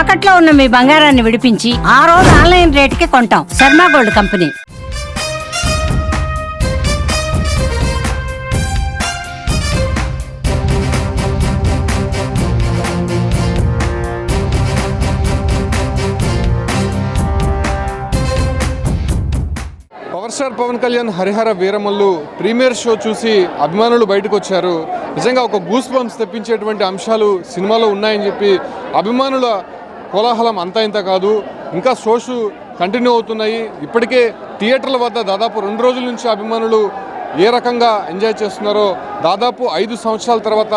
తాకట్లో ఉన్న మీ బంగారాన్ని విడిపించి ఆ రోజు ఆన్లైన్ రేటుకి కొంటాం. Sharma gold company. Power star Pavan Kalyan Harihara Veeramallu premiere show చూసి అభిమానులు బయటకు వచ్చారు. నిజంగా ఒక గూస్ బంప్స్ తెప్పించేటువంటి అంశాలు సినిమాలో ఉన్నాయని చెప్పి అభిమానుల కోలాహలం అంతా ఇంత కాదు. ఇంకా షోస్ కంటిన్యూ అవుతున్నాయి. ఇప్పటికే థియేటర్ల వద్ద దాదాపు రెండు రోజుల నుంచి అభిమానులు ఏ రకంగా ఎంజాయ్ చేస్తున్నారో దాదాపు ఐదు సంవత్సరాల తర్వాత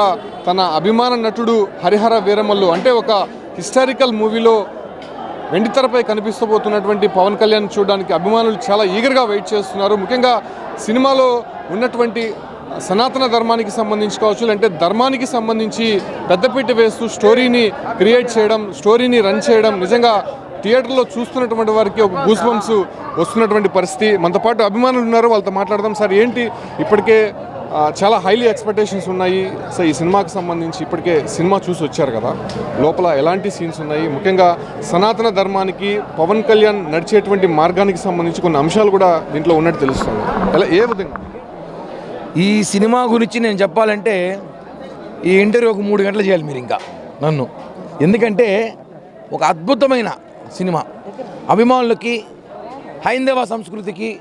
తన అభిమాన నటుడు హరిహర వీరమల్లు అంటే ఒక హిస్టారికల్ మూవీలో వెండితెరపై కనిపిస్తబోతున్నటువంటి పవన్ కళ్యాణ్ చూడడానికి అభిమానులు చాలా ఈగర్గా వెయిట్ చేస్తున్నారు. ముఖ్యంగా సినిమాలో ఉన్నటువంటి సనాతన ధర్మానికి సంబంధించి కావచ్చు లేదంటే ధర్మానికి సంబంధించి పెద్దపీట వేస్తూ స్టోరీని క్రియేట్ చేయడం స్టోరీని రన్ చేయడం నిజంగా థియేటర్లో చూస్తున్నటువంటి వారికి ఒక గూస్ బంప్స్ వస్తున్నటువంటి పరిస్థితి. మనతో పాటు అభిమానులు ఉన్నారు వాళ్ళతో మాట్లాడదాం. సార్ ఏంటి? ఇప్పటికే చాలా హైలీ ఎక్స్పెక్టేషన్స్ ఉన్నాయి. సో ఈ సినిమాకి సంబంధించి ఇప్పటికే సినిమా చూసి వచ్చారు కదా. లోపల ఎలాంటి సీన్స్ ఉన్నాయి? ముఖ్యంగా సనాతన ధర్మానికి పవన్ కళ్యాణ్ నడిచేటువంటి మార్గానికి సంబంధించి కొన్ని అంశాలు కూడా దీంట్లో ఉన్నట్టు తెలుస్తుంది. ఎలా ఏ విధంగా? ఈ సినిమా గురించి నేను చెప్పాలంటే ఈ ఇంటర్వ్యూ ఒక మూడు గంటలు చేయాలి మీరు ఇంకా నన్ను. ఎందుకంటే ఒక అద్భుతమైన సినిమా. అభిమానులకి హైందవ సంస్కృతికి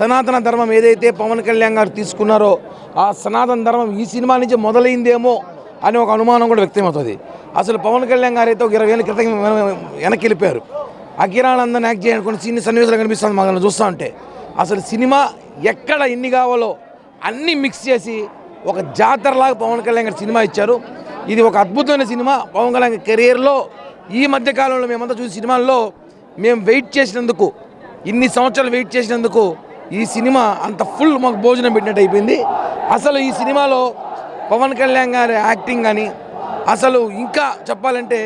సనాతన ధర్మం ఏదైతే పవన్ కళ్యాణ్ గారు తీసుకున్నారో ఆ సనాతన ధర్మం ఈ సినిమా నుంచి మొదలైందేమో అనే ఒక అనుమానం కూడా వ్యక్తమవుతుంది అసలు పవన్ కళ్యాణ్ గారు అయితే ఒక ఇరవై ఏళ్ళ క్రితం వెన- వెనక్కి వెళ్ళిపోయారు. యాక్ట్ చేయడానికి కొన్ని చిన్న సన్నివేశాలు కనిపిస్తుంది మనం చూస్తూ ఉంటే. అసలు సినిమా ఎక్కడ ఎన్ని కావాలో అన్నీ మిక్స్ చేసి ఒక జాతరలాగా పవన్ కళ్యాణ్ గారు సినిమా ఇచ్చారు. ఇది ఒక అద్భుతమైన సినిమా. పవన్ కళ్యాణ్ గారి కెరీర్లో ఈ మధ్య కాలంలో మేమంతా చూసి సినిమాల్లో మేము వెయిట్ చేసినందుకు ఇన్ని సంవత్సరాలు వెయిట్ చేసినందుకు ఈ సినిమా అంత ఫుల్ మాకు భోజనం పెట్టినట్టు అయిపోయింది. అసలు ఈ సినిమాలో పవన్ కళ్యాణ్ గారి యాక్టింగ్ కానీ అసలు ఇంకా చెప్పాలంటే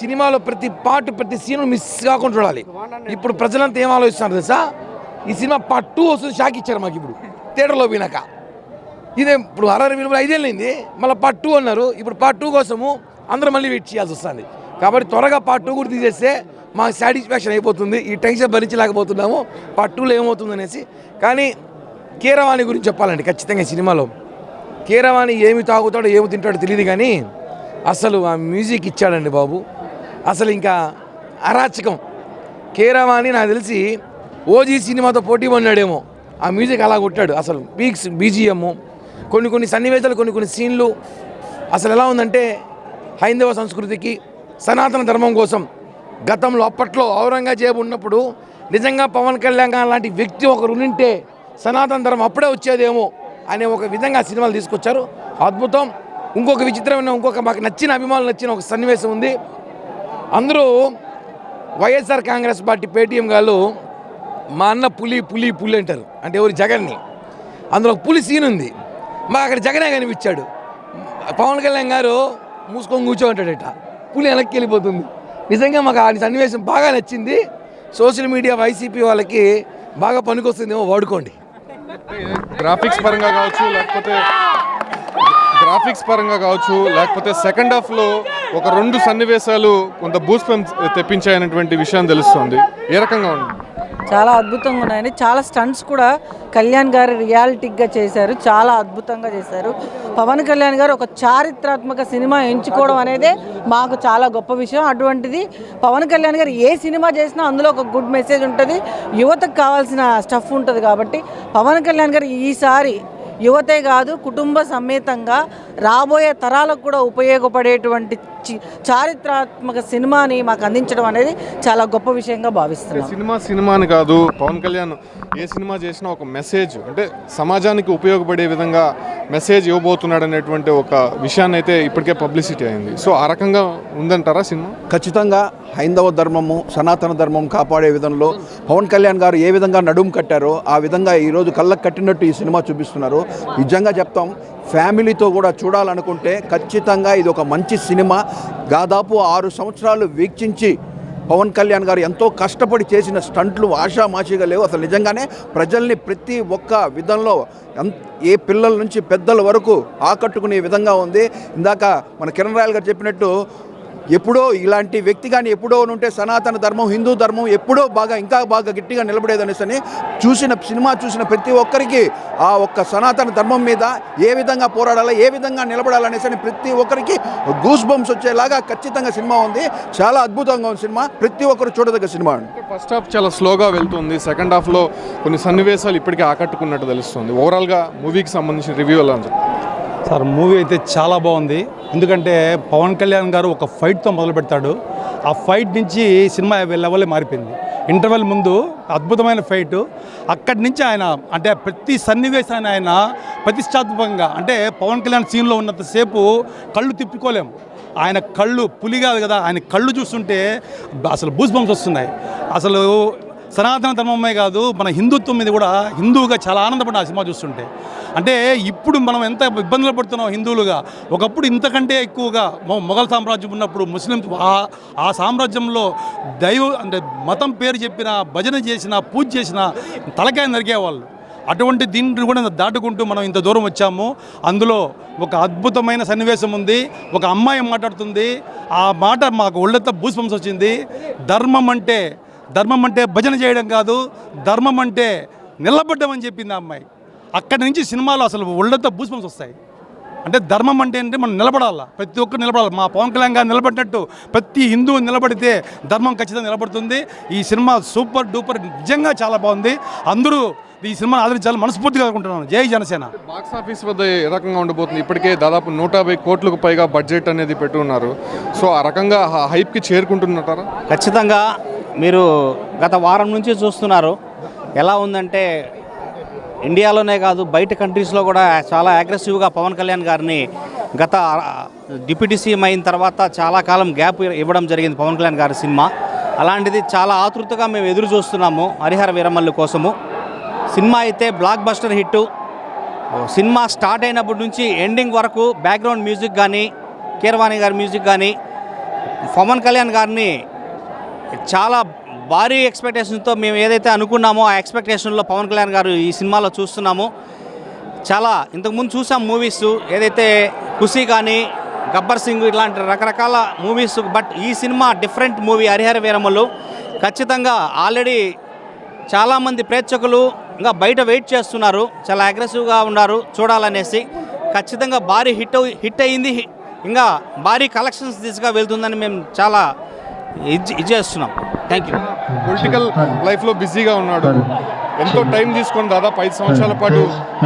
సినిమాలో ప్రతి పార్ట్ ప్రతి సీన్ మిస్ కాకుండా చూడాలి. ఇప్పుడు ప్రజలంతా ఏం ఆలోచిస్తున్నారు తెలుసా? ఈ సినిమా పార్ట్ టూ వస్తుంది షాక్ ఇచ్చారు మాకు ఇప్పుడు. థియేటర్లో పోయినాక. ఇదే ఇప్పుడు అరవై విలువ ఐదేళ్ళైంది మళ్ళీ పార్ట్ టూ అన్నారు. ఇప్పుడు పార్ట్ టూ కోసము అందరూ మళ్ళీ వెయిట్ చేయాల్సి వస్తుంది. కాబట్టి త్వరగా పార్ట్ టూ కూడా తీసేస్తే మాకు సాటిస్ఫాక్షన్ అయిపోతుంది. ఈ టెన్షన్ భరించలేకపోతున్నాము. పార్ట్ టూలో ఏమవుతుంది అనేసి. కానీ కీరవాణి గురించి చెప్పాలండి ఖచ్చితంగా సినిమాలో. కీరవాణి ఏమి తాగుతాడో ఏమి తింటాడో తెలియదు కానీ అసలు ఆ మ్యూజిక్ ఇచ్చాడండి బాబు. అసలు ఇంకా అరాచకం. కీరవాణి నాకు తెలిసి ఓజీ సినిమాతో పోటీ పడినాడేమో. ఆ మ్యూజిక్ అలా కొట్టాడు. అసలు పీక్స్ బీజిఎమ్ కొన్ని కొన్ని సన్నివేశాలు కొన్ని కొన్ని సీన్లు. అసలు ఎలా ఉందంటే హైందవ సంస్కృతికి సనాతన ధర్మం కోసం గతంలో అప్పట్లో ఔరంగజేబు ఉన్నప్పుడు నిజంగా పవన్ కళ్యాణ్ లాంటి వ్యక్తి ఒకరు ఉంటే సనాతన ధర్మం అప్పుడే వచ్చేదేమో అనే ఒక విధంగా సినిమాలు తీసుకొచ్చారు. అద్భుతం. ఇంకొక విచిత్రమైన ఇంకొక మాకు నచ్చిన అభిమానులు నచ్చిన ఒక సన్నివేశం ఉంది. అందరూ వైఎస్ఆర్ కాంగ్రెస్ పార్టీ పేటీఎం గారు మా అన్న పులి పులి పులి అంటారు. అంటే ఎవరు జగన్ని. అందులో ఒక పులి సీన్ ఉంది. మాకు అక్కడ జగనే కనిపించాడు. పవన్ కళ్యాణ్ గారు మూసుకొని కూర్చోమంటాడట పులి వెనక్కి వెళ్ళిపోతుంది. నిజంగా మాకు ఆ సన్నివేశం బాగా నచ్చింది. సోషల్ మీడియా వైసీపీ వాళ్ళకి బాగా పనికొస్తుందేమో వాడుకోండి. గ్రాఫిక్స్ పరంగా కావచ్చు లేకపోతే గ్రాఫిక్స్ పరంగా కావచ్చు లేకపోతే సెకండ్ హాఫ్లో ఒక రెండు సన్నివేశాలు కొంత బూస్ తెప్పించాయనేటువంటి విషయం తెలుస్తుంది. ఏ రకంగా ఉంది? చాలా అద్భుతంగా ఉన్నాయండి. చాలా స్టంట్స్ కూడా కళ్యాణ్ గారు రియాలిటిక్గా చేశారు. చాలా అద్భుతంగా చేశారు. పవన్ కళ్యాణ్ గారు ఒక చారిత్రాత్మక సినిమా ఎంచుకోవడం అనేదే మాకు చాలా గొప్ప విషయం. అటువంటిది పవన్ కళ్యాణ్ గారు ఏ సినిమా చేసినా అందులో ఒక గుడ్ మెసేజ్ ఉంటుంది. యువతకు కావాల్సిన స్టఫ్ ఉంటుంది కాబట్టి పవన్ కళ్యాణ్ గారు ఈసారి యువతే కాదు కుటుంబ సమేతంగా రాబోయే తరాలకు కూడా ఉపయోగపడేటువంటి చారిత్రాత్మక సినిమాని మాకు అందించడం అనేది చాలా గొప్ప విషయంగా భావిస్తున్నాం. సినిమా సినిమా అని కాదు పవన్ కళ్యాణ్ ఏ సినిమా చేసినా ఒక మెసేజ్ అంటే సమాజానికి ఉపయోగపడే విధంగా మెసేజ్ ఇవ్వబోతున్నాడు అనేటువంటి ఒక విషయాన్ని అయితే ఇప్పటికే పబ్లిసిటీ అయింది. సో ఆ రకంగా ఉందంటారా సినిమా? ఖచ్చితంగా హైందవ ధర్మము సనాతన ధర్మం కాపాడే విధంలో పవన్ కళ్యాణ్ గారు ఏ విధంగా నడుము కట్టారో ఆ విధంగా ఈరోజు కళ్ళకు కట్టినట్టు ఈ సినిమా చూపిస్తున్నారు. నిజంగా చెప్తాం ఫ్యామిలీతో కూడా చూడాలనుకుంటే ఖచ్చితంగా ఇది ఒక మంచి సినిమా. దాదాపు ఆరు సంవత్సరాలు వీక్షించి పవన్ కళ్యాణ్ గారు ఎంతో కష్టపడి చేసిన స్టంట్లు ఆషామాషిగా లేవు. అసలు నిజంగానే ప్రజల్ని ప్రతి ఒక్క విధంలో ఏ పిల్లల నుంచి పెద్దల వరకు ఆకట్టుకునే విధంగా ఉంది. ఇందాక మన కిరణ్ రాయల్ గారు చెప్పినట్టు ఎప్పుడో ఇలాంటి వ్యక్తి కానీ ఎప్పుడో ఉంటే సనాతన ధర్మం హిందూ ధర్మం ఎప్పుడో బాగా ఇంకా బాగా గట్టిగా నిలబడేదనేసి అని చూసిన సినిమా చూసిన ప్రతి ఒక్కరికి ఆ ఒక్క సనాతన ధర్మం మీద ఏ విధంగా పోరాడాలి ఏ విధంగా నిలబడాలనేసి అని ప్రతి ఒక్కరికి గూస్ బంప్స్ వచ్చేలాగా ఖచ్చితంగా సినిమా ఉంది. చాలా అద్భుతంగా ఉంది సినిమా. ప్రతి ఒక్కరు చూడదగ్గ సినిమా ఫస్ట్ హాఫ్ చాలా స్లోగా వెళ్తుంది. సెకండ్ హాఫ్లో కొన్ని సన్నివేశాలు ఇప్పటికే ఆకట్టుకున్నట్టు తెలుస్తుంది. ఓవరాల్గా మూవీకి సంబంధించిన రివ్యూ ఎలా ఉంది? సార్ మూవీ అయితే చాలా బాగుంది. ఎందుకంటే పవన్ కళ్యాణ్ గారు ఒక ఫైట్తో మొదలు పెడతాడు ఆ ఫైట్ నుంచి సినిమా లెవెలే మారిపోయింది. ఇంటర్వెల్ ముందు అద్భుతమైన ఫైట్. అక్కడి నుంచి ఆయన అంటే ప్రతి సన్నివేశాన్ని ఆయన ప్రతిష్టాత్మకంగా అంటే పవన్ కళ్యాణ్ సీన్లో ఉన్నంతసేపు కళ్ళు తిప్పుకోలేము ఆయన కళ్ళు పులి కాదు. కదా ఆయన కళ్ళు చూస్తుంటే అసలు బూస్ బంప్స్ వస్తున్నాయి. అసలు సనాతన ధర్మమే కాదు మన హిందుత్వం మీద కూడా హిందువుగా చాలా ఆనందపడిన ఆ సినిమా చూస్తుంటే. అంటే ఇప్పుడు మనం ఎంత ఇబ్బందులు పడుతున్నాం హిందువులుగా ఒకప్పుడు ఇంతకంటే ఎక్కువగా మొఘల్ సామ్రాజ్యం ఉన్నప్పుడు ముస్లిం ఆ- ఆ సామ్రాజ్యంలో దైవ అంటే మతం పేరు చెప్పిన భజన చేసిన పూజ చేసిన తలకాయ నరికేవాళ్ళు. అటువంటి దీన్ని కూడా దాటుకుంటూ మనం ఇంత దూరం వచ్చాము. అందులో ఒక అద్భుతమైన సన్నివేశం ఉంది. ఒక అమ్మాయి మాట్లాడుతుంది. ఆ మాట మాకు ఒళ్ళతో బూస్పంస్ వచ్చింది ధర్మం అంటే ధర్మం అంటే భజన చేయడం కాదు ధర్మం అంటే నిలబడ్డం అని చెప్పింది ఆ అమ్మాయి. అక్కడి నుంచి సినిమాలో అసలు ఒళ్ళెత్త బూస్పంస్ వస్తాయి. అంటే ధర్మం అంటే ఏంటంటే మనం నిలబడాలా? ప్రతి ఒక్కరు నిలబడాలి? మా పవన్ కళ్యాణ్ గారు నిలబడినట్టు ప్రతి హిందువు నిలబడితే ధర్మం ఖచ్చితంగా నిలబడుతుంది. ఈ సినిమా సూపర్ డూపర్ నిజంగా చాలా బాగుంది. అందరూ ఈ సినిమాని ఆదరించాలని మనస్ఫూర్తిగా అనుకుంటున్నాను జై జనసేన. బాక్స్ ఆఫీస్ వద్ద ఏ రకంగా ఉండబోతుంది ఇప్పటికే దాదాపు నూట యాభై కోట్లకు పైగా బడ్జెట్ అనేది పెట్టి ఉన్నారు సో ఆ రకంగా ఆ హైప్కి చేరుకుంటున్నటారా ఖచ్చితంగా మీరు గత వారం నుంచి చూస్తున్నారు. ఎలా ఉందంటే ఇండియాలోనే కాదు బయట కంట్రీస్లో కూడా చాలా అగ్రెసివ్గా పవన్ కళ్యాణ్ గారిని గత డిప్యూటీ సీఎం అయిన తర్వాత చాలా కాలం గ్యాప్ ఇవ్వడం జరిగింది పవన్ కళ్యాణ్ గారి సినిమా. అలాంటిది చాలా ఆతృతగా మేము ఎదురు చూస్తున్నాము హరిహర వీరమల్లు కోసము. సినిమా అయితే blockbuster hit cinema start అయినప్పటి నుంచి ఎండింగ్ వరకు బ్యాక్గ్రౌండ్ మ్యూజిక్ కానీ కీరవాణి గారి మ్యూజిక్ కానీ పవన్ కళ్యాణ్ గారిని చాలా భారీ ఎక్స్పెక్టేషన్తో మేము ఏదైతే అనుకున్నామో ఆ ఎక్స్పెక్టేషన్లో పవన్ కళ్యాణ్ గారు ఈ సినిమాలో చూస్తున్నాము. చాలా ఇంతకుముందు చూసాం మూవీస్ ఏదైతే ఖుషి కానీ గబ్బర్ సింగ్ ఇలాంటి రకరకాల మూవీస్ బట్ ఈ cinema different movie Harihara Veeramallu ఖచ్చితంగా ఆల్రెడీ చాలామంది ప్రేక్షకులు ఇంకా బయట వెయిట్ చేస్తున్నారు. చాలా అగ్రెసివ్గా ఉన్నారు చూడాలనేసి. ఖచ్చితంగా భారీ హిట్ హిట్ అయ్యింది ఇంకా భారీ కలెక్షన్స్ దిశగా వెళ్తుందని మేము చాలా ఇది ఇది చేస్తున్నాం. థ్యాంక్ యూ పొలిటికల్ లైఫ్లో బిజీగా ఉన్నాడు. ఎంతో టైం తీసుకొని దాదాపు ఐదు సంవత్సరాల పాటు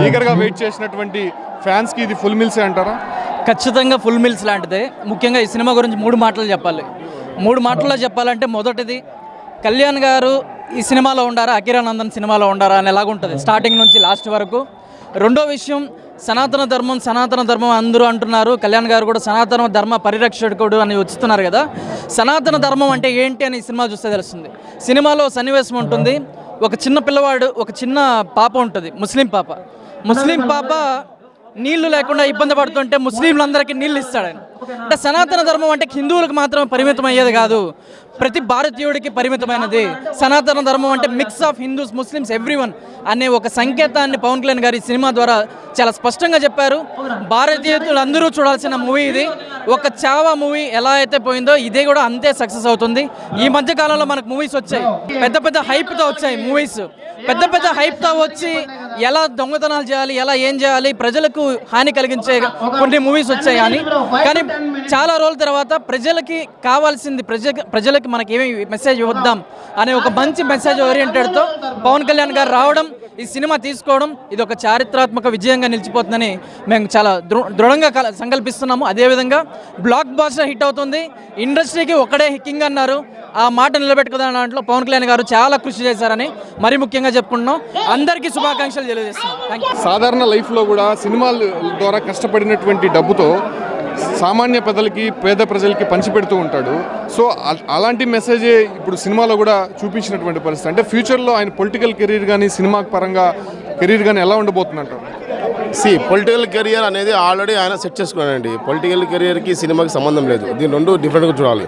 ఈగర్గా వెయిట్ చేసినటువంటి ఫ్యాన్స్కి ఇది ఫుల్ మిల్సే అంటారా? ఖచ్చితంగా ఫుల్ మిల్స్ లాంటిదే. ముఖ్యంగా ఈ సినిమా గురించి మూడు మాటలు చెప్పాలి. మూడు మాటల్లో చెప్పాలంటే మొదటిది కళ్యాణ్ గారు ఈ సినిమాలో ఉండారా అకిరానందన్ సినిమాలో ఉండారా అని ఎలాగుంటుంది స్టార్టింగ్ నుంచి లాస్ట్ వరకు. రెండో విషయం సనాతన ధర్మం సనాతన ధర్మం అందరూ అంటున్నారు. కళ్యాణ్ గారు కూడా సనాతన ధర్మ పరిరక్షకుడు అని వచ్చుతున్నారు కదా. సనాతన ధర్మం అంటే ఏంటి అని సినిమా చూస్తే తెలుస్తుంది. సినిమాలో సన్నివేశం ఉంటుంది. ఒక చిన్న పిల్లవాడు ఒక చిన్న పాప ఉంటుంది. ముస్లిం పాప. ముస్లిం పాప నీళ్ళు లేకుండా ఇబ్బంది పడుతుంటే ముస్లింలందరికీ నీళ్ళు ఇస్తాడు ఆయన. అంటే సనాతన ధర్మం అంటే హిందువులకు మాత్రమే పరిమితం అయ్యేది కాదు. ప్రతి భారతీయుడికి పరిమితమైనది. సనాతన ధర్మం అంటే mix of Hindus Muslims everyone అనే ఒక సంకేతాన్ని పవన్ కళ్యాణ్ గారి ఈ సినిమా ద్వారా చాలా స్పష్టంగా చెప్పారు. భారతీయులు అందరూ చూడాల్సిన మూవీ ఇది. ఒక చావా మూవీ ఎలా అయితే పోయిందో ఇదే కూడా అంతే సక్సెస్ అవుతుంది. ఈ మధ్య కాలంలో మనకు మూవీస్ వచ్చాయి. పెద్ద పెద్ద హైప్తో వచ్చాయి మూవీస్. పెద్ద పెద్ద హైప్తో వచ్చి ఎలా దొంగతనాలు చేయాలి ఎలా ఏం చేయాలి ప్రజలకు హాని కలిగించే కొన్ని మూవీస్ వచ్చాయి అని. కానీ చాలా రోజుల తర్వాత ప్రజలకి కావాల్సింది ప్రజ ప్రజలకి మనకి ఏమి మెసేజ్ ఇవ్వద్దాం అనే ఒక మంచి మెసేజ్ ఓరియంటెడ్తో పవన్ కళ్యాణ్ గారు రావడం ఈ సినిమా తీసుకోవడం ఇది ఒక చారిత్రాత్మక విజయంగా నిలిచిపోతుందని మేము చాలా దృ- దృఢంగా కల- సంకల్పిస్తున్నాము. అదేవిధంగా బ్లాక్ బాస్టర్ హిట్ అవుతుంది. ఇండస్ట్రీకి ఒకడే కింగ్ అన్నారు. ఆ మాట నిలబెట్టుకున్న దాంట్లో పవన్ కళ్యాణ్ గారు చాలా కృషి చేశారని మరీ ముఖ్యంగా చెప్పుకుంటున్నాం. అందరికీ శుభాకాంక్షలు తెలియజేస్తున్నాం. సాధారణ లైఫ్లో కూడా సినిమాల ద్వారా కష్టపడినటువంటి డబ్బుతో సామాన్య ప్రజలకి పేద ప్రజలకి పంచిపెడుతూ ఉంటాడు. సో అలాంటి మెసేజే ఇప్పుడు సినిమాలో కూడా చూపించినటువంటి పరిస్థితి. అంటే ఫ్యూచర్లో ఆయన పొలిటికల్ కెరీర్ కానీ సినిమా పరంగా కెరీర్ కానీ ఎలా ఉండబోతుందంటారు? సి పొలిటికల్ కెరియర్ అనేది ఆల్రెడీ ఆయన సెట్ చేసుకున్నాడండి. పొలిటికల్ కెరియర్కి సినిమాకి సంబంధం లేదు. దీని రెండు డిఫరెంట్గా చూడాలి.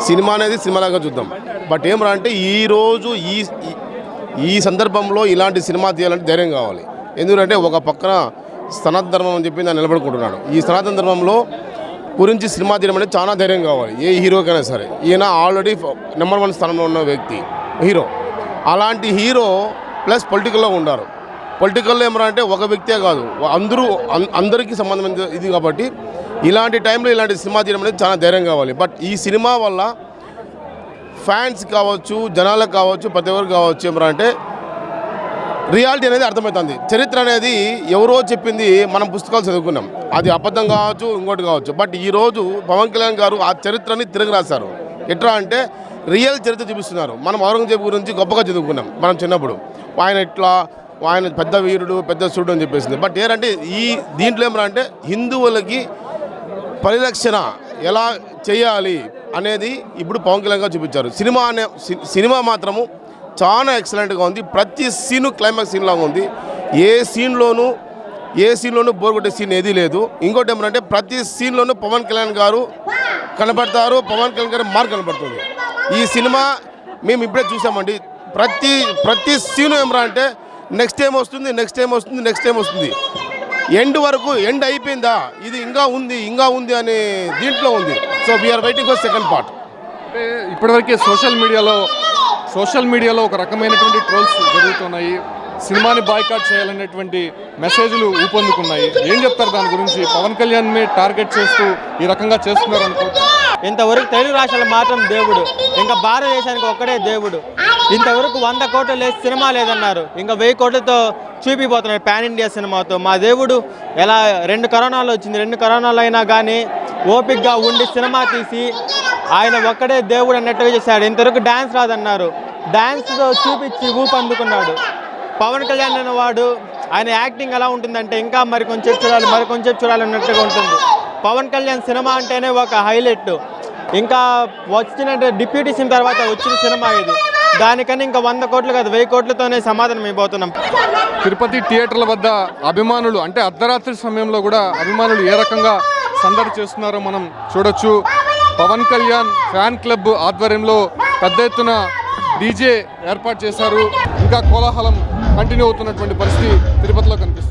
సినిమా అనేది సినిమాలాగా చూద్దాం. బట్ ఏమరా అంటే ఈరోజు ఈ ఈ- ఈ సందర్భంలో ఇలాంటి సినిమా తీయాలంటే ధైర్యం కావాలి. ఎందుకంటే ఒక పక్కన సనాతన ధర్మం అని చెప్పి నేను నిలబడుకుంటున్నాడు. ఈ సనాతన ధర్మంలో గురించి సినిమా తీయడం అనేది చాలా ధైర్యం కావాలి. ఏ హీరోకైనా సరే. ఈయన ఆల్రెడీ నెంబర్ వన్ స్థానంలో ఉన్న వ్యక్తి హీరో. అలాంటి హీరో ప్లస్ పొలిటికల్లో ఉన్నారు పొలిటికల్లో ఏమన్నా అంటే ఒక వ్యక్తే కాదు. అందరూ అందరికీ సంబంధమైన ఇది కాబట్టి ఇలాంటి టైంలో ఇలాంటి సినిమా తీయడం అనేది చాలా ధైర్యం కావాలి. బట్ ఈ సినిమా వల్ల ఫ్యాన్స్ కావచ్చు జనాలకు కావచ్చు ప్రతి ఒక్కరు కావచ్చు ఏమరా అంటే రియాలిటీ అనేది అర్థమవుతుంది. చరిత్ర అనేది ఎవరో చెప్పింది మనం పుస్తకాలు చదువుకున్నాం. అది అబద్ధం కావచ్చు ఇంకోటి కావచ్చు. బట్ ఈరోజు పవన్ కళ్యాణ్ గారు ఆ చరిత్రని తిరిగి రాశారు. ఎట్లా అంటే రియల్ చరిత్ర చూపిస్తున్నారు. మనం ఔరంగజేబు గురించి గొప్పగా చదువుకున్నాం మనం చిన్నప్పుడు. ఆయన ఇట్లా ఆయన పెద్ద వీరుడు పెద్ద సూడు అని చెప్పేసింది. బట్ ఏంటంటే ఈ దీంట్లో ఏమన్నా అంటే హిందువులకి పరిరక్షణ ఎలా చేయాలి అనేది ఇప్పుడు పవన్ కళ్యాణ్ గారు చూపించారు. సినిమా అనే సి- సినిమా మాత్రము చాలా ఎక్సలెంట్గా ఉంది. ప్రతి సీను క్లైమాక్స్ సీన్ లాగా ఉంది. ఏ సీన్లోనూ ఏ సీన్లోనూ బోర్ కొట్టే సీన్ ఏదీ లేదు. ఇంకోటి ఏమంటే ప్రతి సీన్లోనూ పవన్ కళ్యాణ్ గారు కనబడతారు. పవన్ కళ్యాణ్ గారి మార్క్ కనబడుతుంది. ఈ సినిమా మేము ఇప్పుడే చూసామండి. ప్రతి ప్రతి సీను ఏమరా అంటే నెక్స్ట్ టైం వస్తుంది నెక్స్ట్ టైం వస్తుంది నెక్స్ట్ టైం వస్తుంది. ఎండ్ వరకు ఎండ్ అయిపోయిందా? ఇది ఇంకా ఉంది ఇంకా ఉంది అనే దీంట్లో ఉంది. So we are waiting for second part అంటే ఇప్పటివరకే సోషల్ మీడియాలో సోషల్ మీడియాలో ఒక రకమైనటువంటి ట్రోల్స్ జరుగుతున్నాయి. సినిమాని బాయ్కాట్ చేయాలనేటువంటి మెసేజ్లు ఊపందుకున్నాయి. ఏం చెప్తారు దాని గురించి? పవన్ కళ్యాణ్ మీ టార్గెట్ చేస్తూ ఈ రకంగా చేస్తున్నారు అనుకోవచ్చు ఇంతవరకు తెలుగు రాష్ట్రాలు మాత్రం దేవుడు. ఇంకా భారతదేశానికి ఒక్కడే దేవుడు. ఇంతవరకు వంద కోట్లు లేదు సినిమా లేదన్నారు. ఇంకా వెయ్యి కోట్లతో చూపిపోతున్నారు పాన్ ఇండియా సినిమాతో. మా దేవుడు ఎలా రెండు కరోనాలు వచ్చింది. రెండు కరోనాలు అయినా కానీ ఓపిక్గా ఉండి సినిమా తీసి ఆయన ఒక్కడే దేవుడు అన్నట్టుగా చేశాడు. ఇంతవరకు డ్యాన్స్ రాదన్నారు. డ్యాన్స్తో చూపించి ఊపు అందుకున్నాడు. పవన్ కళ్యాణ్ అనేవాడు ఆయన యాక్టింగ్ ఎలా ఉంటుందంటే ఇంకా మరి కొంచెం చూడాలి మరి కొంచెం చూడాలి అన్నట్టుగా ఉంటుంది. పవన్ కళ్యాణ్ సినిమా అంటేనే ఒక హైలైట్. ఇంకా వచ్చిన డిప్యూటీ సీఎం తర్వాత వచ్చిన సినిమా ఇది. దానికన్నా ఇంకా వంద కోట్లు కాదు వెయ్యి కోట్లతోనే సమాధానం అయిపోతున్నాం. తిరుపతి థియేటర్ల వద్ద అభిమానులు అంటే అర్ధరాత్రి సమయంలో కూడా అభిమానులు ఏ రకంగా సందడి చేస్తున్నారో మనం చూడొచ్చు. పవన్ కళ్యాణ్ ఫ్యాన్ క్లబ్ ఆధ్వర్యంలో పెద్ద ఎత్తున డీజే ఏర్పాటు చేశారు. ఇంకా కోలాహలం కంటిన్యూ అవుతున్నటువంటి పరిస్థితి తిరుపతిలో కనిపిస్తుంది.